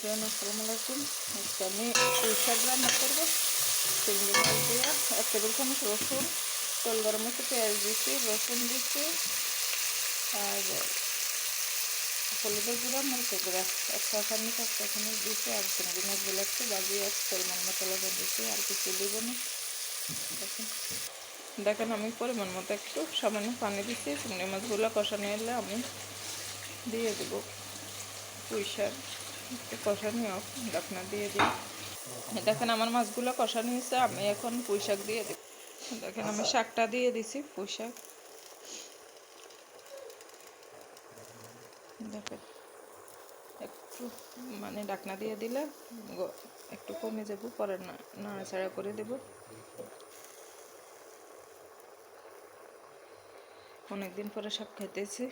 Friend আসসালামু আলাইকুম আজকে আমি পুঁই শাক রান্না করব। চিংড়ি মাছ দিয়ে, এক টেবিল চামচ রসুন, তেল গরম হচ্ছে পেঁয়াজ দিচ্ছি, রসুন দিচ্ছি, আর হলুদের গুঁড়া, মরিচের গুঁড়া। এক চা চামচ এক চা দিচ্ছি, আর চিংড়ি মাছগুলো একটু বাজি এক পরিমাণ মতো লবণ দিচ্ছি, আর কিছু দিব না। দেখেন দেখেন আমি পরিমাণ মতো একটু সামান্য পানি দিচ্ছি, চিংড়ি মাছগুলো কষানো এলে আমি দিয়ে দেবো পুঁই শাক। একটু কষানি ঢাকনা দিয়ে দিই। দেখেন আমার মাছগুলো কষানি হয়েছে, আমি এখন পুঁই শাক দিয়ে দিই। দেখেন আমি শাকটা দিয়ে দিছি পুঁই শাক দেখেন, একটু মানে ডাকনা দিয়ে দিলে একটু কমে যাব, পরে নাড়াচাড়া করে দেবো। অনেকদিন পরে শাক খেতেছি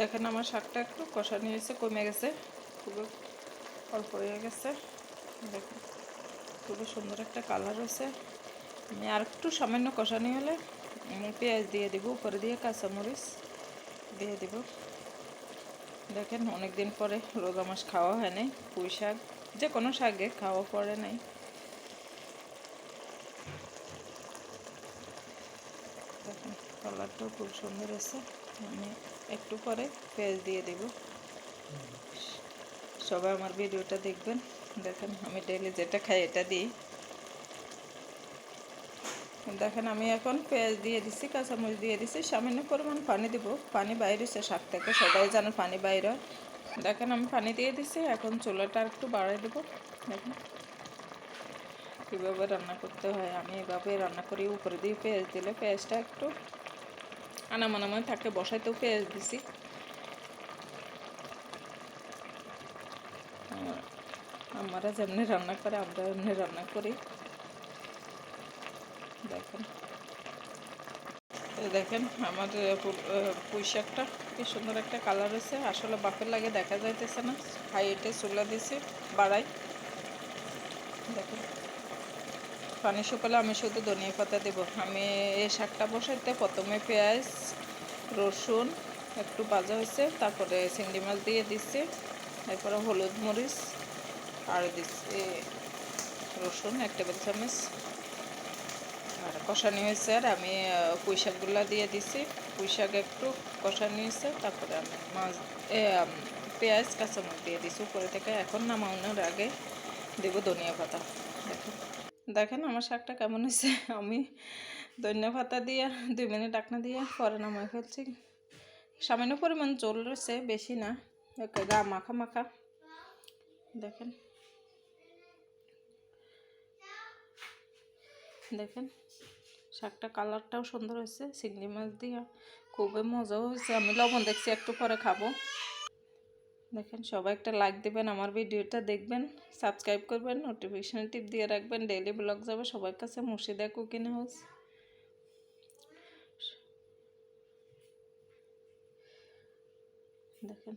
দেখেন আমার শাকটা একটু কষানি হয়েছে কমে গেছে। খুবই অল্প হয়ে গেছে। দেখুন, খুবই সুন্দর একটা কালার হয়েছে। আমি আর একটু সামান্য কষানি হলে আমি পেঁয়াজ দিয়ে দিব, উপরে দিয়ে কাঁচামরিচ দিয়ে দিব। দেখেন অনেক দিন পরে রোগা মাছ খাওয়া হয় নাই, পুঁই শাক, যে কোনো শাকে খাওয়া পড়ে নাই। দেখেন কালারটাও খুব সুন্দর আছে আমি একটু পরে পেঁয়াজ দিয়ে দেব। সবাই আমার ভিডিওটা দেখবেন। দেখেন, আমি ডেলি যেটা খাই এটা দিই। দেখেন, আমি এখন পেঁয়াজ দিয়ে দিছি, কাঁচামরিচ দিয়ে দিছি। সামান্য পরিমাণ পানি দিব। পানি বাইরে শাক থেকে। সবাই জানে পানি বাইরে দেখেন, আমি পানি দিয়ে দিছি। এখন চুলাটা একটু বাড়াই দেবো। দেখেন, কীভাবে রান্না করতে হয়। আমি এভাবে রান্না করি। উপরে দিয়ে পেঁয়াজ দিলে পেঁয়াজটা একটু আনামানাময় থাকে বসাইতেও পেঁয়াজ দিছি আমরা যেমনি রান্না করে আমরা এমনি রান্না করি। দেখেন। দেখেন আমার আহ, পু- আহ, পুঁই শাকটা কি সুন্দর একটা কালার হয়েছে। আসলে বাপের লাগে দেখা যাইতেছে না। হাইটে চুলা দিছি বাড়াই। দেখেন। পানি শুকালে আমি শুধু ধনিয়া পাতা দেব। আমি এই শাকটা বসাইতে প্রথমে পেঁয়াজ, রসুন একটু ভাজা হয়েছে, তারপরে চিংড়ি মাছ দিয়ে দিচ্ছি তারপরে হলুদ মরিচ, আর দিচ্ছি রসুন, এক টেবিল চামচ। আর কষানি হয়েছে, আর আমি পুঁই শাকগুলো দিয়ে দিছি পুঁই শাক একটু কষানি হয়েছে, তারপরে আমি মাছ পেঁয়াজ, কাঁচামরিচ দিয়ে দিছি উপরে থেকে এখন নামানোর আগে দেবো ধনিয়া পাতা। দেখেন দেখেন আমার শাকটা কেমন হয়েছে। আমি ধনিয়া পাতা দিয়ে, দুই মিনিট ডাকনা দিয়ে পরে নামাই ফেলছি। সামান্য পরিমাণ জল রয়েছে, বেশি না। গা মাখা মাখা। দেখেন। দেখেন, শাকটা কালারটাও সুন্দর হয়েছে। চিংড়ি মাছ দিয়ে খুবই মজাও হয়েছে। আমি লবণ দেখছি, একটু পরে খাব। দেখেন, সবাই একটা লাইক দেবেন, আমার ভিডিওটা দেখবেন সাবস্ক্রাইব করবেন নোটিফিকেশান টিপ দিয়ে রাখবেন ডেইলি ব্লগ যাবে, সবার কাছে মুর্শিদা কুকিং হাউস দেখেন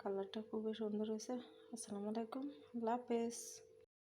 কালারটা খুবই সুন্দর হয়েছে। আসসালামু আলাইকুম, আল্লাহ হাফেজ।